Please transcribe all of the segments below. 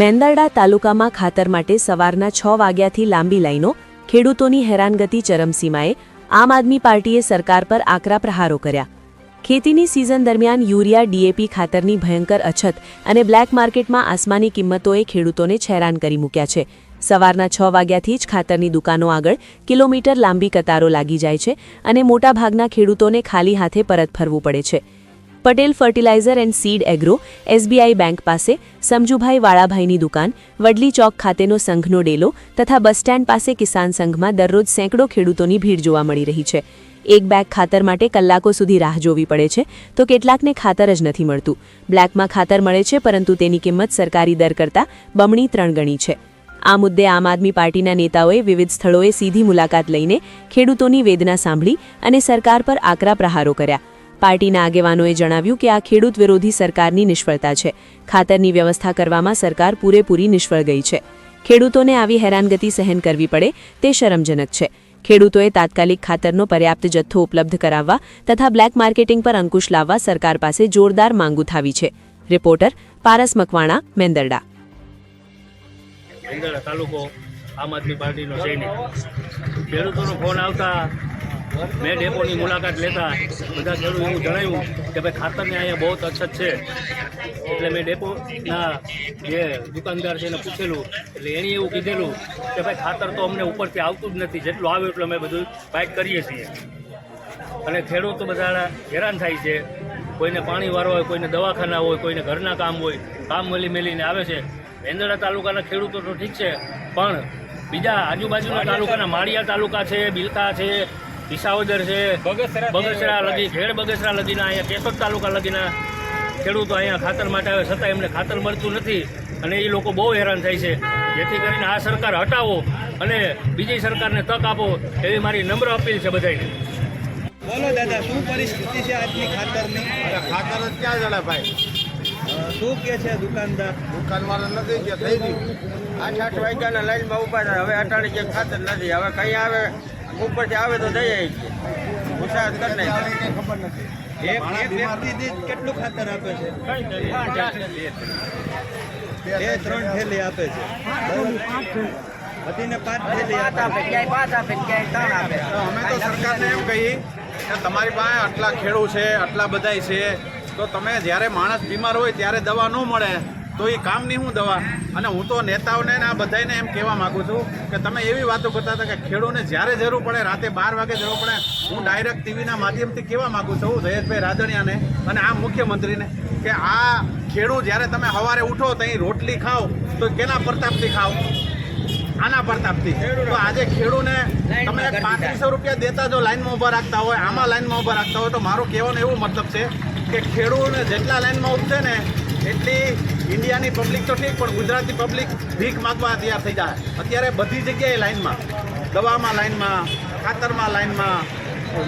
મેંદરડા તાલુકામાં ખાતર માટે સવારના છ વાગ્યાથી લાંબી લાઈનો, ખેડૂતોની હેરાનગતિ ચરમસીમાએ આમ આદમી પાર્ટીએ સરકાર પર આકરા પ્રહારો કર્યા. ખેતીની સિઝન દરમિયાન યુરિયા, ડીએપી ખાતરની ભયંકર અછત અને બ્લેક માર્કેટમાં આસમાની કિંમતોએ ખેડૂતોને છેરાન કરી મૂક્યા છે. સવારના છ વાગ્યાથી જ ખાતરની દુકાનો આગળ કિલોમીટર લાંબી કતારો લાગી જાય છે અને મોટાભાગના ખેડૂતોને ખાલી હાથે પરત ફરવું પડે છે. Patel fertiliser and seed agro SBI bank પાસે, સમજુભાઈ વાળાભાઈની દુકાન, વડલી ચોક ખાતેનો સંઘનો ડેલો તથા બસ સ્ટેન્ડ પાસે કિસાન સંઘમાં દરરોજ સેંકડો ખેડૂતોની ભીડ જોવા મળી રહી છે. એક બેગ ખાતર માટે કલાકો સુધી રાહ જોવી પડે છે, તો કેટલાકને ખાતર જ નથી મળતું. બ્લેકમાં ખાતર મળે છે, પરંતુ તેની કિંમત સરકારી દર કરતાં બમણી ત્રણ ગણી છે. આ મુદ્દે આમ આદમી પાર્ટીના નેતાઓએ વિવિધ સ્થળોએ સીધી મુલાકાત લઈને ખેડૂતોની વેદના સાંભળી અને સરકાર પર આકરા પ્રહારો કર્યા. પાર્ટીના આગેવાનોએ જણાવ્યું કે આ ખેડૂત વિરોધી સરકારની નિષ્ફળતા છે. ખાતરની વ્યવસ્થા કરવામાં સરકાર પૂરેપૂરી નિષ્ફળ ગઈ છે. ખેડૂતોને આવી હેરાનગતિ સહન કરવી પડે તે શરમજનક છે. ખેડૂતોએ તાત્કાલિક ખાતરનો પર્યાપ્ત જથ્થો ઉપલબ્ધ કરાવવા તથા બ્લેક માર્કેટિંગ પર અંકુશ લાવવા સરકાર પાસે જોરદાર માંગ ઉઠાવી છે. રિપોર્ટર પારસ મકવાણા, મેંદરડા. આમ આદમી પાર્ટીનો સૈનિક. ખેડૂતોનો ફોન આવતા મેં ડેપોની મુલાકાત લેતા બધા ખેડૂત એવું જણાવ્યું કે ભાઈ ખાતરની અહીંયા બહુ અછત છે. એટલે મેં ડેપોના જે દુકાનદાર છે એને પૂછેલું, એટલે એણે એવું કીધેલું કે ભાઈ ખાતર તો અમને ઉપરથી આવતું જ નથી, જેટલું આવે એટલું અમે બધું બાઇક કરીએ છીએ. અને ખેડૂતો બધા હેરાન થાય છે. કોઈને પાણી વારવા હોય, કોઈને દવાખાના હોય, કોઈને ઘરના કામ હોય, કામ મળી મેલીને આવે છે. વેંદડા તાલુકાના ખેડૂતો તો ઠીક છે, પણ બીજા આજુબાજુના તાલુકાના માળિયા તાલુકા છે, બિલકા છે વિસાવદર છે. બગસરા લગી ખેડ બગસરા લગીના અહીંયા કેશોદ તાલુકા લગીના ખેડૂતો અહીંયા ખાતર માટે આવે છતાં એમને ખાતર મળતું નથી અને એ લોકો બહુ હેરાન થાય છે. જેથી કરીને આ સરકાર હટાવો અને બીજી સરકારને તક આપો એવી મારી નમ્ર અપીલ છે બધાને બોલો દાદા શું પરિસ્થિતિ છે આજની ખાતરની? ખાતર જ ક્યાં જણા ભાઈ? શું કે છે દુકાનદાર? દુકાનમાં નથી કે થઈ ગયું. આઠ આઠ વાગ્યાના લાઈનમાં ઊભા હવે અટાણી જે ખાતર નથી. હવે કંઈ આવે ઉપરથી આવે તો દઈ આવી છે. મુસાફત કરી નાખી. ખબર નથી એક એક વ્યક્તિ દીઠ કેટલું ખાતર આપે છે? બે ત્રણ થેલી આપે છે. બરાબર? પાંચ થેલી આપે આપે ક્યાંય પાંચ આપે ક્યાંય ત્રણ આપે અમે તો સરકારને એમ કહી કે તમારી પાસે આટલા ખેડૂ છે આટલા બધાય છે. તો તમે જ્યારે માણસ બીમાર હોય ત્યારે દવા ન મળે. તો એ કામની હું દવા. અને હું તો નેતાઓને આ બધાને એમ કહેવા માગું છું કે તમે એવી વાતો કરતા હતા કે ખેડૂતને જ્યારે જરૂર પડે, રાતે બાર વાગે જરૂર પડે, હું ડાયરેક્ટ ટીવીના માધ્યમથી કહેવા માગું છું જયેશભાઈ રાદડિયાને અને આ મુખ્યમંત્રીને કે આ ખેડૂત જ્યારે તમે સવારે ઉઠો તો અહીં રોટલી ખાઓ, તો કેના પ્રતાપથી ખાઓ? આના પ્રતાપથી. તો આજે ખેડૂને તમે પાંત્રીસો રૂપિયા દેતા જો લાઇનમાં ઊભા રાખતા હોય, આમાં લાઇનમાં ઊભા રાખતા હોય, તો મારો કહેવાનો એવો મતલબ છે કે ખેડૂને જેટલા લાઇનમાં ઉભશે ને ઇન્ડિયાની પબ્લિક તો ઠીક પણ ગુજરાતી પબ્લિક ભીખ માગવા તૈયાર થઈ જાય. અત્યારે બધી જગ્યાએ લાઈનમાં. દવામાં લાઇનમાં ખાતરમાં લાઇનમાં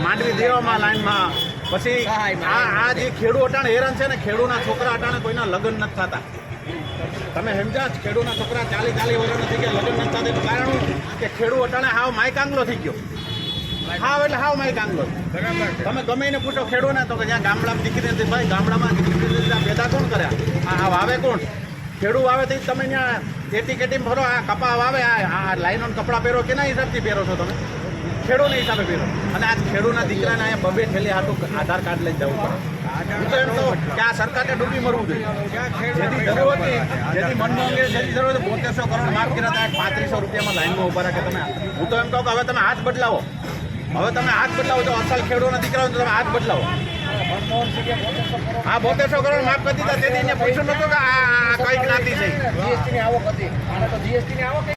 માંડવી દેવામાં લાઇનમાં પછી આ આ જે ખેડૂ અટાણે હેરાન છે ને ખેડૂના છોકરા અટાણે કોઈના લગ્ન નથી થતા. તમે સમજા જ ખેડૂના છોકરા ચાલી ચાલી વર્ષ થઈ ગયા લગ્ન નથી થતા. કારણ કે ખેડૂ અટાણે હાવ માયકાંગલો થઈ ગયો. હાવ એટલે હાવ મારી આંગલો તમે ગમે એને પૂછો ખેડૂને તો કે જ્યાં ગામડામાં દીકરી નથી, ભાઈ, ગામડામાં દીકરી પેદા કોણ કર્યા? આ વાવે કોણ? ખેડૂ વાવે તો તમે ત્યાં ખેતી ખેતી ભરો આ કપા વાવે આ લાઈનો કપડાં પહેરો, કેના હિસાબથી પહેરો છો તમે? ખેડૂના હિસાબે પહેરો. અને આ ખેડૂના દીકરાને અહીંયા બબે ઠેલી હાટું આધાર કાર્ડ લઈ જવું પડે. હું ડૂબી મરવું જોઈએ. બોતેરસો કરોડ માફ કર્યા હતા, પાંત્રીસો રૂપિયામાં લાઈનમાં ઊભા રાખે તમે હું તો એમ કહું કે હવે તમે હાથ બદલાવો. હવે તમે હાથ બદલાવો છો અસલ ખેડૂતના દીકરાઓ તો તમે હાથ બદલાવો. હા બોતેરસો કરોડ માફ કરી દીધા. તેથી પૂછ્યું નતું કે આ કઈ જ્ઞાતિ છે?